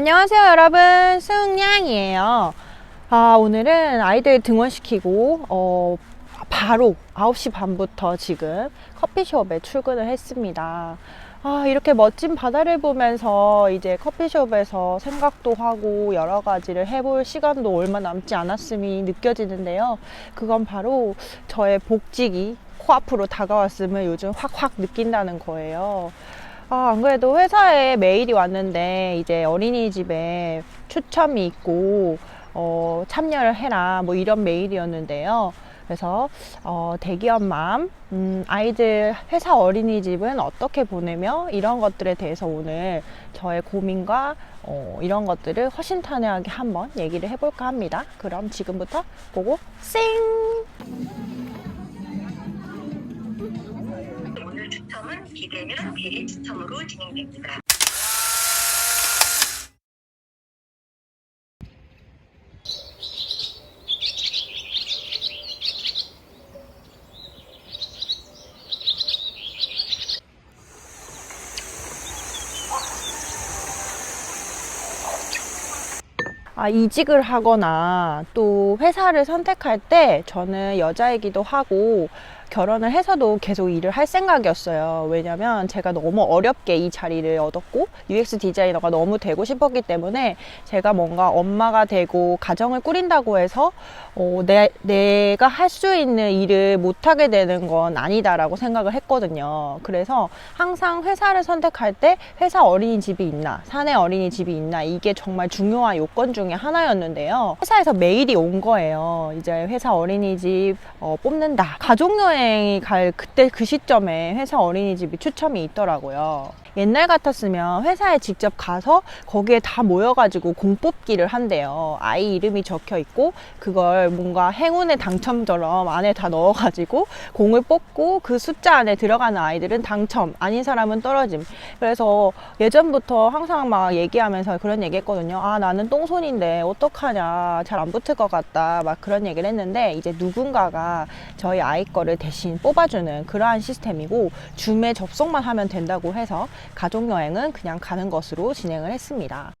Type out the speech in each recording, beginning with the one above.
안녕하세요 여러분. 승냥이에요. 아 오늘은 아이들 등원시키고 어, 바로 9시 반부터 지금 커피숍에 출근을 했습니다. 아 이렇게 멋진 바다를 보면서 이제 커피숍에서 생각도 하고 여러 가지를 해볼 시간도 얼마 남지 않았음이 느껴지는데요. 그건 바로 저의 복직이 코앞으로 다가왔음을 요즘 확확 느낀다는 거예요 아, 안 그래도 회사에 메일이 왔는데 이제 어린이집에 추첨이 있고 어, 참여를 해라 뭐 이런 메일이었는데요. 그래서 어, 대기업 맘 음, 아이들 회사 어린이집은 어떻게 보내며 이런 것들에 대해서 오늘 저의 고민과 어, 이런 것들을 허심탄회하게 한번 얘기를 해볼까 합니다. 그럼 지금부터 보고 쌩! 추첨은 비대면 비리 추첨으로 진행됩니다. 아, 이직을 하거나 또 회사를 선택할 때 저는 여자이기도 하고 결혼을 해서도 계속 일을 할 생각이었어요. 왜냐면 제가 너무 어렵게 이 자리를 얻었고 UX 디자이너가 너무 되고 싶었기 때문에 제가 뭔가 엄마가 되고 가정을 꾸린다고 해서 어, 내, 내가 할 수 있는 일을 못하게 되는 건 아니다라고 생각을 했거든요. 그래서 항상 회사를 선택할 때 회사 어린이집이 있나, 사내 어린이집이 있나, 이게 정말 중요한 요건 중에 하나였는데요. 회사에서 메일이 온 거예요. 이제 회사 어린이집 어, 뽑는다. 가족여행 이 갈 그때 그 시점에 회사 어린이집이 추첨이 있더라고요. 옛날 같았으면 회사에 직접 가서 거기에 다 모여가지고 공 뽑기를 한대요. 아이 이름이 적혀 있고 그걸 뭔가 행운의 당첨처럼 안에 다 넣어가지고 공을 뽑고 그 숫자 안에 들어가는 아이들은 당첨, 아닌 사람은 떨어짐. 그래서 예전부터 항상 막 얘기하면서 그런 얘기 했거든요. 아, 나는 똥손인데 어떡하냐. 잘 안 붙을 것 같다. 막 그런 얘기를 했는데 이제 누군가가 저희 아이 거를 대신 뽑아주는 그러한 시스템이고 줌에 접속만 하면 된다고 해서 가족 여행은 그냥 가는 것으로 진행을 했습니다.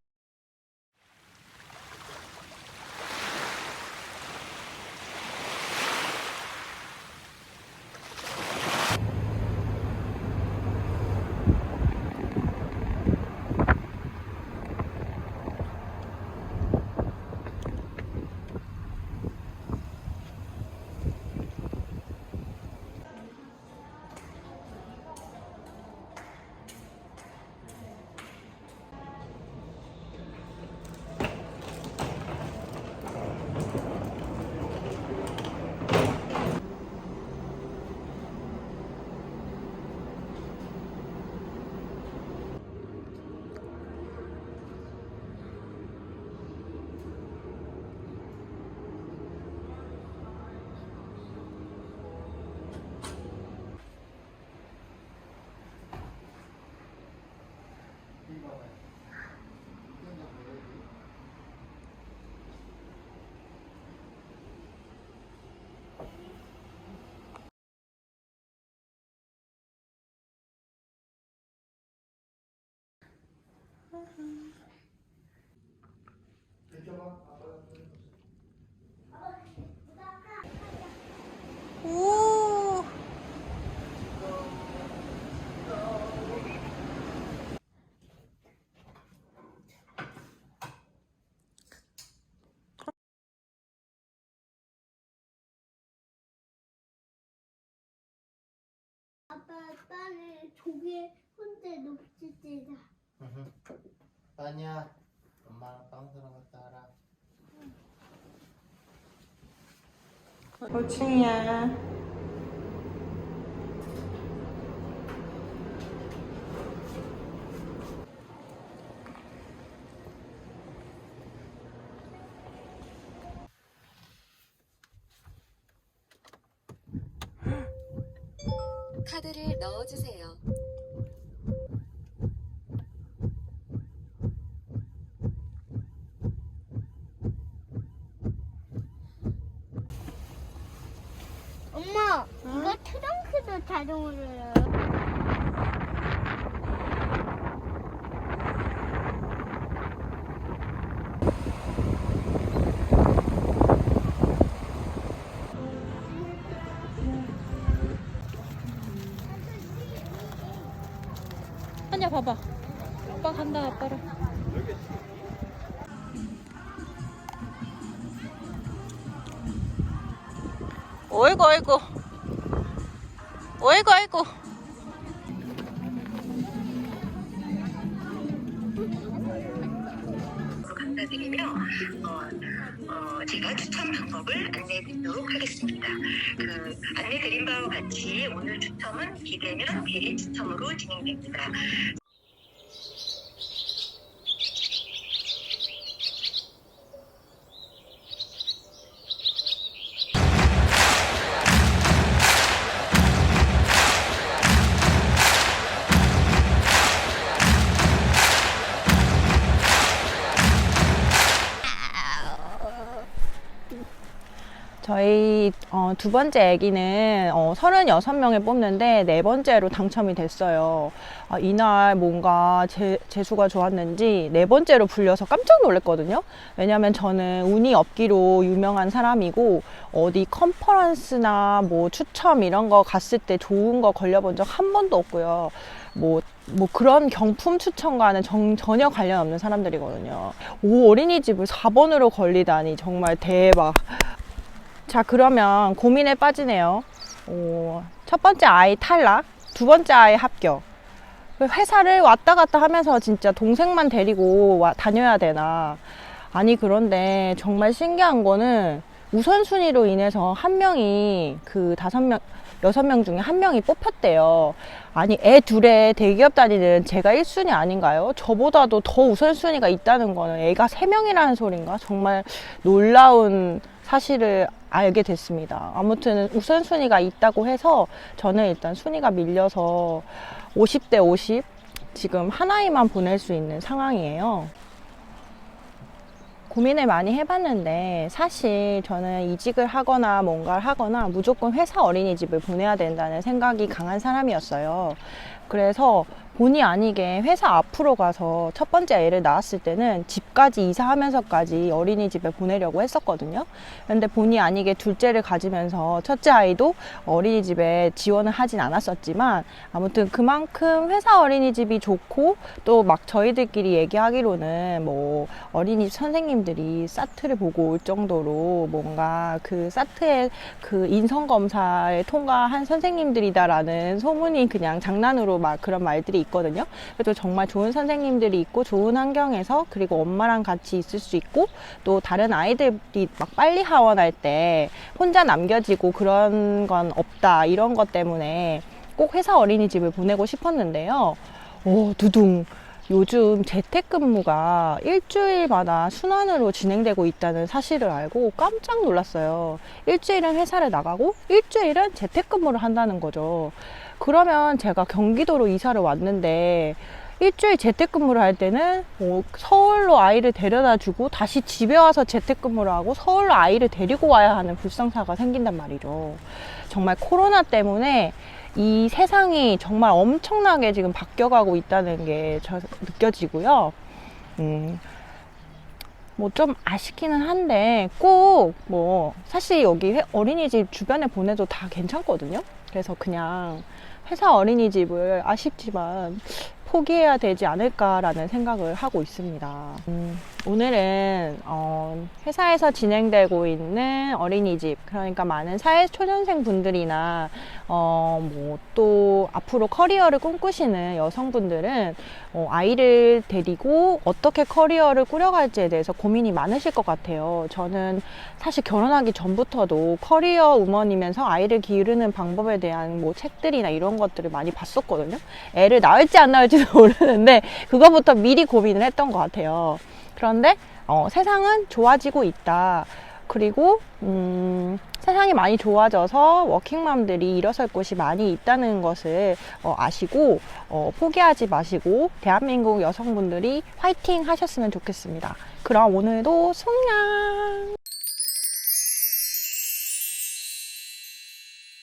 오. 아빠 딸을 조개 혼자 놓치지다. 아니야. 엄마랑 빵 들어갔다 와라. 고충이야. 카드를 넣어주세요. 아빠랑 어이구 어이구 어이구 어이구 감사드리며 어, 어, 제가 추첨 방법을 안내해드리도록 하겠습니다. 그 안내드린 바와 같이 오늘 추첨은 비대면 비리 추첨으로 진행됩니다. 저희 어, 두 번째 아기는 어, 36명을 뽑는데 네 번째로 당첨이 됐어요. 아, 이날 뭔가 재, 재수가 좋았는지 네 번째로 불려서 깜짝 놀랐거든요. 왜냐면 저는 운이 없기로 유명한 사람이고 어디 컨퍼런스나 뭐 추첨 이런 거 갔을 때 좋은 거 걸려본 적 한 번도 없고요. 뭐, 뭐 그런 경품 추천과는 정- 전혀 관련 없는 사람들이거든요. 오, 어린이집을 4번으로 걸리다니 정말 대박. 자, 그러면 고민에 빠지네요. 오, 첫 번째 아이 탈락, 두 번째 아이 합격. 회사를 왔다 갔다 하면서 진짜 동생만 데리고 와, 다녀야 되나. 아니, 그런데 정말 신기한 거는 우선순위로 인해서 한 명이 그 다섯 명, 여섯 명 중에 한 명이 뽑혔대요. 아니, 애 둘에 대기업 다니는 제가 1순위 아닌가요? 저보다도 더 우선순위가 있다는 거는 애가 세명이라는 소린가? 정말 놀라운 사실을 알게 됐습니다. 아무튼 우선순위가 있다고 해서 저는 일단 순위가 밀려서 50대 50 지금 하나이만 보낼 수 있는 상황이에요. 고민을 많이 해봤는데 사실 저는 이직을 하거나 뭔가를 하거나 무조건 회사 어린이집을 보내야 된다는 생각이 강한 사람이었어요. 그래서 본의 아니게 회사 앞으로 가서 첫 번째 애를 낳았을 때는 집까지 이사하면서까지 어린이집에 보내려고 했었거든요. 그런데 본의 아니게 둘째를 가지면서 첫째 아이도 어린이집에 지원을 하진 않았었지만 아무튼 그만큼 회사 어린이집이 좋고 또 막 저희들끼리 얘기하기로는 뭐 어린이집 선생님들이 사트를 보고 올 정도로 뭔가 그 사트의 그 인성검사에 통과한 선생님들이다라는 소문이 그냥 장난으로 막 그런 말들이 있거든요. 그래도 정말 좋은 선생님들이 있고 좋은 환경에서 그리고 엄마랑 같이 있을 수 있고 또 다른 아이들이 막 빨리 하원할 때 혼자 남겨지고 그런 건 없다 이런 것 때문에 꼭 회사 어린이집을 보내고 싶었는데요. 오 두둥 요즘 재택근무가 일주일마다 순환으로 진행되고 있다는 사실을 알고 깜짝 놀랐어요. 일주일은 회사를 나가고 일주일은 재택근무를 한다는 거죠. 그러면 제가 경기도로 이사를 왔는데 일주일 재택근무를 할 때는 뭐 서울로 아이를 데려다 주고 다시 집에 와서 재택근무를 하고 서울로 아이를 데리고 와야 하는 불상사가 생긴단 말이죠. 정말 코로나 때문에 이 세상이 정말 엄청나게 지금 바뀌어가고 있다는 게저 느껴지고요. 음, 뭐 좀 아쉽기는 한데 꼭 뭐 사실 여기 회- 어린이집 주변에 보내도 다 괜찮거든요. 그래서 그냥 회사 어린이집을 아쉽지만 포기해야 되지 않을까라는 생각을 하고 있습니다. 음, 오늘은 어, 회사에서 진행되고 있는 어린이집, 그러니까 많은 사회 초년생 분들이나 어, 뭐 또 앞으로 커리어를 꿈꾸시는 여성분들은 어, 아이를 데리고 어떻게 커리어를 꾸려갈지에 대해서 고민이 많으실 것 같아요. 저는 사실 결혼하기 전부터도 커리어 우먼이면서 아이를 기르는 방법에 대한 뭐 책들이나 이런 것들을 많이 봤었거든요. 애를 낳을지 안 낳을지도 모르는데 그거부터 미리 고민을 했던 것 같아요. 그런데 어, 세상은 좋아지고 있다. 그리고 음, 세상이 많이 좋아져서 워킹맘들이 일어설 곳이 많이 있다는 것을 어, 아시고 어, 포기하지 마시고 대한민국 여성분들이 화이팅 하셨으면 좋겠습니다. 그럼 오늘도 송냥!